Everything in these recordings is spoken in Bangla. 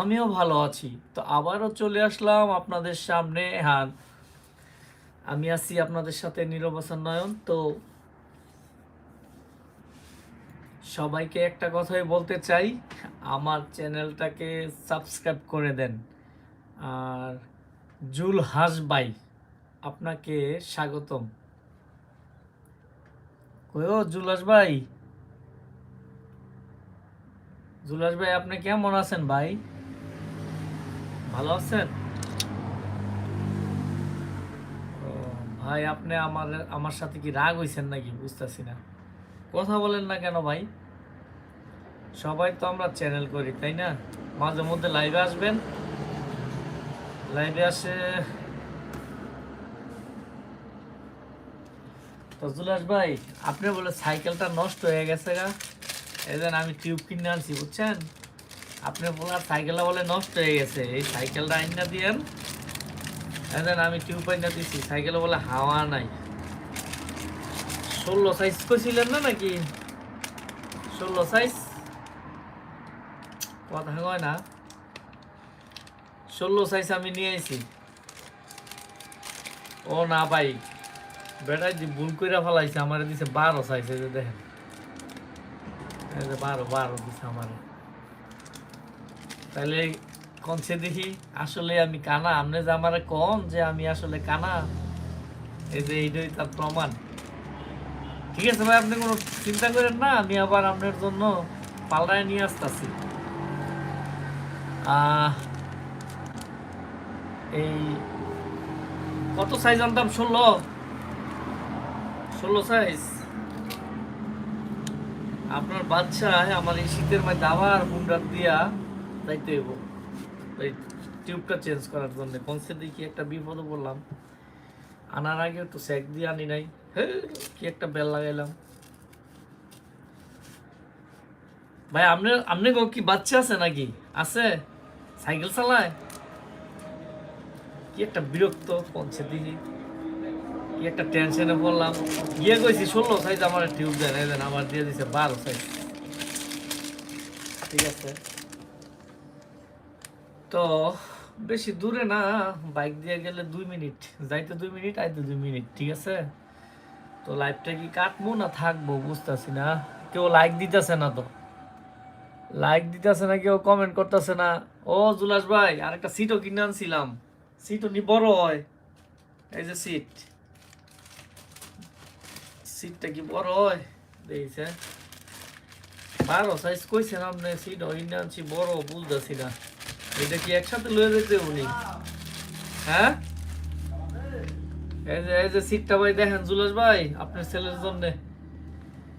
আমিও ভালো আছি। তো আবারও চলে আসলাম আপনাদের সামনে। হ্যাঁ আমি আছি আপনাদের সাথে নিরবসন নয়ন। তো সবাইকে একটা কথাই বলতে চাই, আমার চ্যানেলটাকে সাবস্ক্রাইব করে দেন। আর জুল হাসবাই আপনাকে স্বাগতম। কয়ো জুলাস ভাই? জুলাস ভাই, আপনি কেমন আছেন ভাই? ভালো আছেন? ভাই, আপনি আমার আমার সাথে কি রাগ হইছেন নাকি? বুঝতেছি না। কথা বলেন না কেন ভাই? সবাই তো আমরা চ্যানেল করি, তাই না? মাঝে মধ্যে লাইভে আসবেন। লাইভে আসে তো ভাই, আপনি বলে সাইকেলটা নষ্ট হয়ে গেছে গা। দেন আমি টিউব কিনে আনছি, বুঝছেন? আপনি বলার সাইকেলটা বলে নষ্ট হয়ে গেছে। এই সাইকেলটা আইনা দিয়েন। দেন, আমি টিউব আইনা দিছি। সাইকেলে বলে হাওয়া নাই। ষোলো সাইজ করছিলেন না নাকি? ষোলো সাইজ কথা হয় না। ষোলো সাইজ আমি নিয়ে আইছি। ও না ভাই, বেটাই যে ভুল করে ফেলাইছে, আমার দিছে বারো সাইজ দেখেন। বারো বারো দিছে আমার। তাহলে কনসে দেখি, আসলে আমি কানা আপনি যে আমার কন যে আমি আসলে কানা, এই যে এইটাই তার প্রমাণ। ঠিক আছে ভাই, আপনি কোনো চিন্তা করেন না, আমি আবার আপনার জন্য পাল্টায় নিয়ে আসতেছি। এই কত সাইজ আনতাম? ষোলো। ষোলো সাইজ আপনার বাচ্চা, আমার এই শীতের মধ্যে আবার মুন্ডার দিয়া যাইতে হইব এই টিউবটা চেঞ্জ করার জন্য। কনসে দেখি একটা বিপদে পড়লাম? আনার আগে একটু স্যাক দিয়ে আনি নাই। হে, কি একটা বেল লাগাইলাম। ভাই আপনি গো কি বাচ্চা আছে নাকি? আছে? সাইকেল চালায়? কি একটা বিরক্ত পৌঁছে দিহি কি? একটা টেনশনে পড়লাম। গিয়ে কইছি ষোলো সাইজ আমার টিউব দেন আমার দিয়ে দিছে বারো সাইজ ঠিক আছে। তো বেশি দূরে না বাইক দিয়ে গেলে দুই মিনিট, যাইতে দুই মিনিট, আইতে দুই মিনিট, ঠিক আছে? তো লাইভটা কি কাটবো না থাকব বুঝতেছি না। কেউ লাইক দিতেছে না তো। লাইক দিতেছে না, কেউ কমেন্ট করতেছে না। ও জুলাস ভাই আর একটা সিটও কিনে আনছিলাম। সিটও নি বড় হয়। এই যে সিট সিটটা কি বড় হয়? দেখছে। বারো সাইজ কইছেন আপনি সিট কিনে আনছি, বড়, বুঝতেছি না। এটা কি একসাথে লয়ে যেতে উনি? হ্যাঁ? এই যে এই যে সিটটা ভাই দেখেন জুলাস ভাই, আপনার ছেলের জন্য।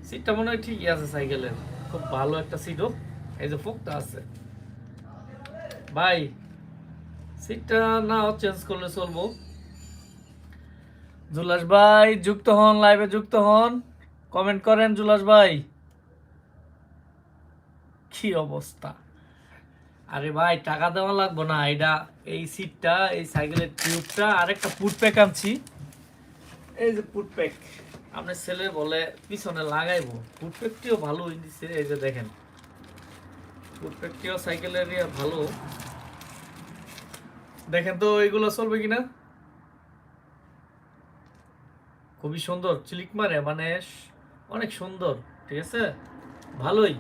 সিটটা মনে হয় ঠিকই আছে সাইকেলের। খুব ভালো একটা সিটও এই যে ফোকটা আছে। ভাই, সিটটা না চেঞ্জ করলে চলবো। জুলাস ভাই, যুক্ত হন লাইভে যুক্ত হন। কমেন্ট করেন জুলাস ভাই। কি অবস্থা? আরে ভাই, টাকা দেওয়া লাগবো না। এটা এই সিটটা এই সাইকেলের টিউবটা আরেকটা ফুড প্যাক আনছি। এই যে ফুড প্যাক আপনার ছেলে বলে পিছনে লাগাইবো। ফুড প্যাকটিও ভালো দিচ্ছে এই যে দেখেন। ফুড প্যাকটিও সাইকেলের ইয়ে ভালো। দেখেন তো এগুলো চলবে কিনা? খুবই সুন্দর, চিলিক মারে মানে অনেক সুন্দর, ঠিক আছে? ভালোই।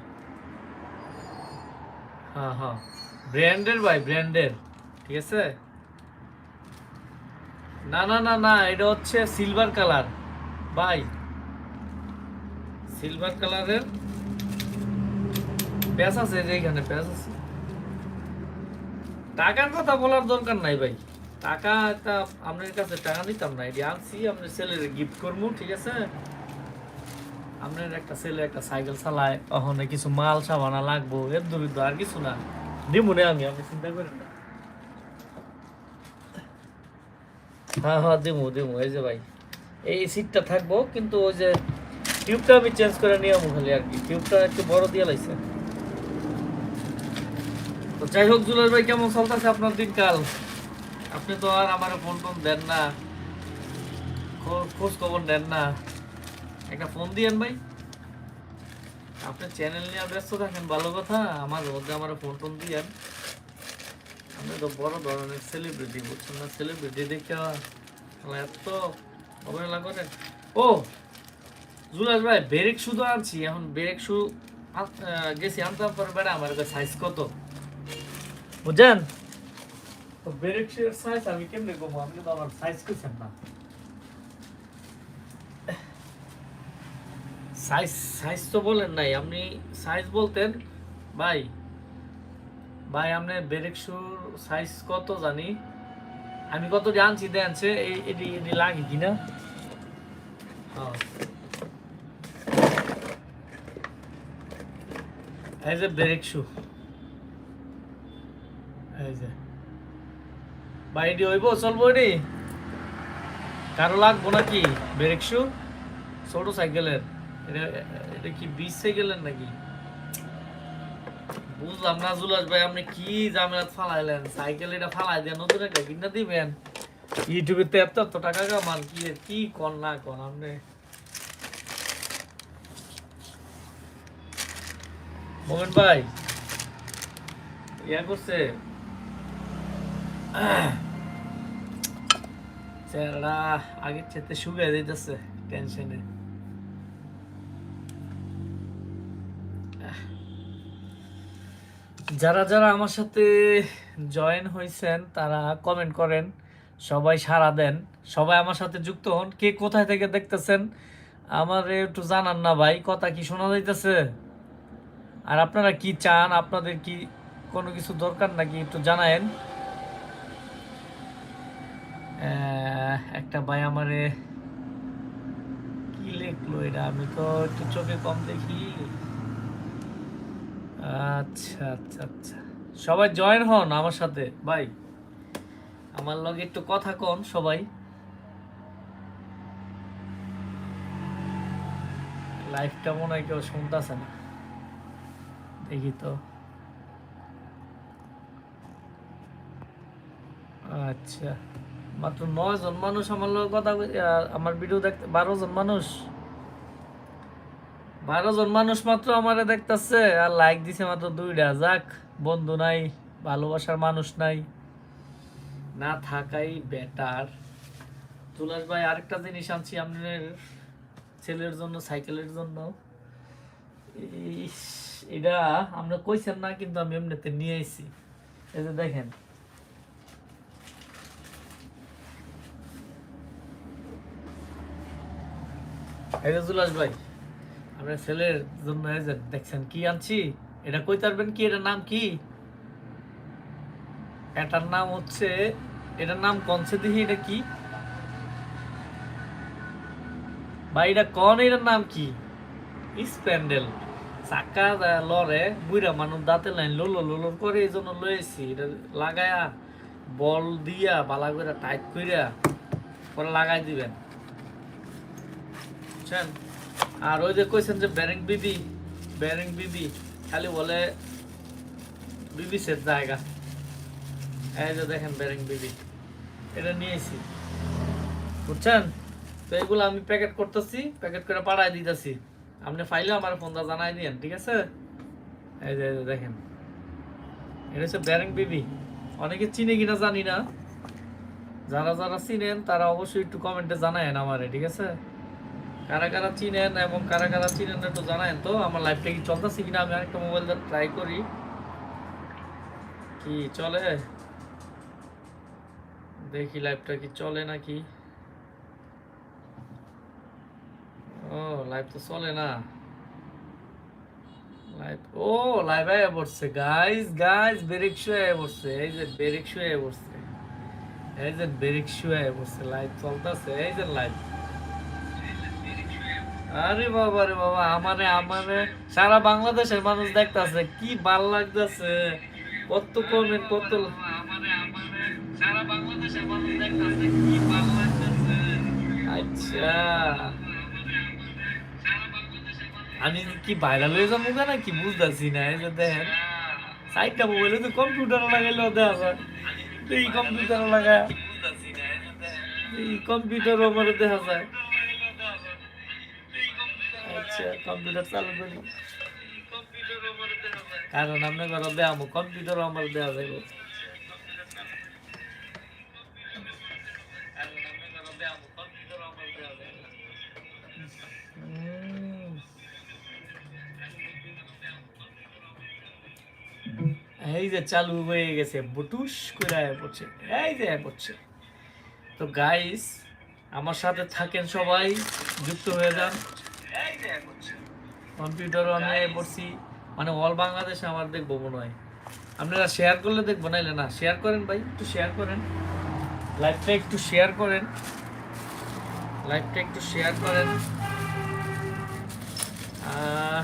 হ্যাঁ হ্যাঁ। ব্র্যান্ডের ভাই ব্র্যান্ডের ঠিক আছে? না না না না, এটা হচ্ছে সিলভার কালার ভাই সিলভার কালারের প্যাচ আছে যে এখানে প্যাচ আছে। টাকার কথা বলার দরকার নাই ভাই। টাকা একটা আপনার কাছে টাকা নিতাম না, এটি আনছি, আপনার ছেলের গিফট করব ঠিক আছে? আপনার একটা ছেলে একটা সাইকেল চালায়, ওখানে কিছু মাল সাবানা লাগবো, এর দূর আর কিছু না। দিব না আমি আপনি চিন্তা করেন না হ্যাঁ হ্যাঁ দেবো দেবো এই যে ভাই এই সিটটা থাকব, কিন্তু ওই যে টিউবটা আমি চেঞ্জ করে নিয়ে যাব খালি আর কি। টিউবটা একটু বড় দিয়ে লাগছে তো যাই হোক জুলাস ভাই, কেমন চলতেছে আপনার দিনকাল? আপনি তো আর আমার ফোন টোন দেন না। খোঁজ খবর দেন না। একটা ফোন দিয়েন ভাই। আপনি চ্যানেল নিয়ে ব্যস্ত থাকেন, ভালো কথা। আমার মধ্যে আমার ফোন টোন দিয়েন আমি তো বড় ধরনের সেলিব্রিটি বুঝছেন না? সেলিব্রিটি দেখে এত অবহেলা করে। ও জুলাস ভাই, ব্রেক শুধু আনছি। এখন ব্রেক শু গেছি আনতে পরে বেড়া আমার কাছে সাইজ কত? বুঝছেন? তো ব্রেক শুর সাইজ আমি কেমনে কমো? আপনি তো আমার সাইজ করছেন না। সাইজ সাইজ তো বলেন নাই, আপনি সাইজ বলতেন। ভাই ভাই, আপনি ব্রেক শুর সাইজ কত জানি? আমি কত জানছি দেনছে এই, এটি এটি লাগে কিনা হ্যাঁ। এই যে ব্রেক শু এই যে। বাইডি হইব, চলবো এটি? কারও লাগবো নাকি ব্রেক শু ছোট সাইকেলের। এটা কি সাইকেলের নাকি? বুঝলাম না জুলাস ভাই, আপনি কি ফালাইলেন? সাইকেল এটা ফালাই দিয়ে নতুন একটা কিনা দিবেন। ইউটিউবে তো এত এত টাকা কামান, কি কি কর না কর আপনি? মোহন ভাই, ইয়া করছে। চেহারা আগের চেতে শুকিয়ে দিতেছে টেনশনে। যারা যারা আমার সাথে জয়েন হয়েছেন তারা কমেন্ট করেন, সবাই সাড়া দেন, সবাই আমার সাথে যুক্ত হন, কে কোথায় থেকে দেখতেছেন, আমার একটু জানান না ভাই, কথা কি শোনা যাইতেছে? আর আপনারা কি চান, আপনাদের কি কোনো কিছু দরকার নাকি একটু জানায়েন? একটা ভাই আমারে কি লিখলো এটা? আমি তো একটু চোখে কম দেখি। আচ্ছা আচ্ছা আচ্ছা। সবাই জয়েন হন আমার সাথে, ভাই। আমার লগে একটু কথা কন সবাই। লাইফটা মনে হয় কেউ শুনতেছে না। দেখি তো। আচ্ছা। মাত্র নয় জন মানুষ আমার লগে কথা আমার ভিডিও দেখতে বারো জন মানুষ? বারো জন মানুষ মাত্র আমারে দেখতেছে, আর লাইক দিছে মাত্র দুইটা যাক, বন্ধু নাই, ভালোবাসার মানুষ নাই। না থাকাই বেটার তুলাস ভাই, আরেকটা জিনিস আনছি আপনার ছেলের জন্য, সাইকেলের জন্য। এটা আমরা কইছেন না, কিন্তু আমি এমনিতে নিয়ে আইছি। এই যে দেখেন। এই যে জুলাস ভাই। আপনার ছেলের জন্য দেখছেন, কি আনছি? এটা কই পারবেন কি? এটার নাম কি? এটার নাম হচ্ছে, এটার নাম কনসে দেখি, এটা কি? ভাই, এটা কন, এটার নাম কি? স্প্যান্ডেল। চাকা লরে বুইরা মানুষ দাঁতে লাইন লোলো লোলো করে এই জন্য লয়েছি এটা লাগায়া বল দিয়া, বালা করে টাইট কইরা, পরে লাগাই দিবেন। বুঝছেন? আর ওই যে কইছেন যে ব্যারিং বিবি ব্যারিং বিবি, খালি বলে বিবি সেট জায়গা। এই যে দেখেন ব্যারিং বিবি, এটা নিয়েছি। বুঝছেন? তো এগুলো আমি প্যাকেট করতেছি, প্যাকেট করে পাঠাই দিতেছি। আপনি ফাইলে আমার ফোনটা জানাই দিয়েন, ঠিক আছে? এই যে দেখেন। এটা হচ্ছে ব্যারিং বিবি। অনেকে চিনে কিনা জানি না। যারা যারা চিনেন, তারা অবশ্যই একটু কমেন্টে জানায়েন আমারে, ঠিক আছে? কারা কারা চিনেন এবং কারা কারা চিনেন একটু জানায়েন তো। আমার লাইফটা কি চলতেছে কিনা আমি আরেকটা মোবাইল ট্রাই করি। কি চলে? দেখি লাইভটা কি চলে নাকি? ও লাইভ তো চলে না। লাইভ ও লাইভ আয়া পড়ছে। গাইস গাইস বেরিক শু আয়া পড়ছে। এই যে বেরিক শু আয়া পড়ছে। এই যে বেরিক শু আয়া পড়ছে। লাইভ চলতেছে। এই যে লাইভ আরে বাবা রে বাবা আমারে আমারে। সারা বাংলাদেশের মানুষ দেখতাছে কি ভালো লাগতেছে। কত কমেন্ট কত আমারে আমারে। সারা বাংলাদেশের মানুষ দেখতাছে কি ভালো লাগতেছে। আচ্ছা। আমি কি ভাইরাল হয়ে যাব না কি বুঝতেছি না এই যে দেখেন। সাইডটা মোবাইলে তো কম্পিউটার লাগাইলেও দেখা যায়। এই কম্পিউটার লাগা এই কম্পিউটার আমার দেখা যায়। কম্পিউটার চালু করি। কারণ ঘর কম্পিউটার আমার দেওয়া এই যে চালু হয়ে গেছে বুটুস করে পড়ছে এই যে পড়ছে। তো গাইস আমার সাথে থাকেন সবাই যুক্ত হয়ে যান। কম্পিউটারও আমি পড়ছি। মানে অল বাংলাদেশে আমার দেখব মনে হয়। আপনারা শেয়ার করলে দেখব নাইলে না। শেয়ার করেন ভাই একটু শেয়ার করেন। লাইভটা একটু শেয়ার করেন। লাইভটা একটু শেয়ার করেন। আহ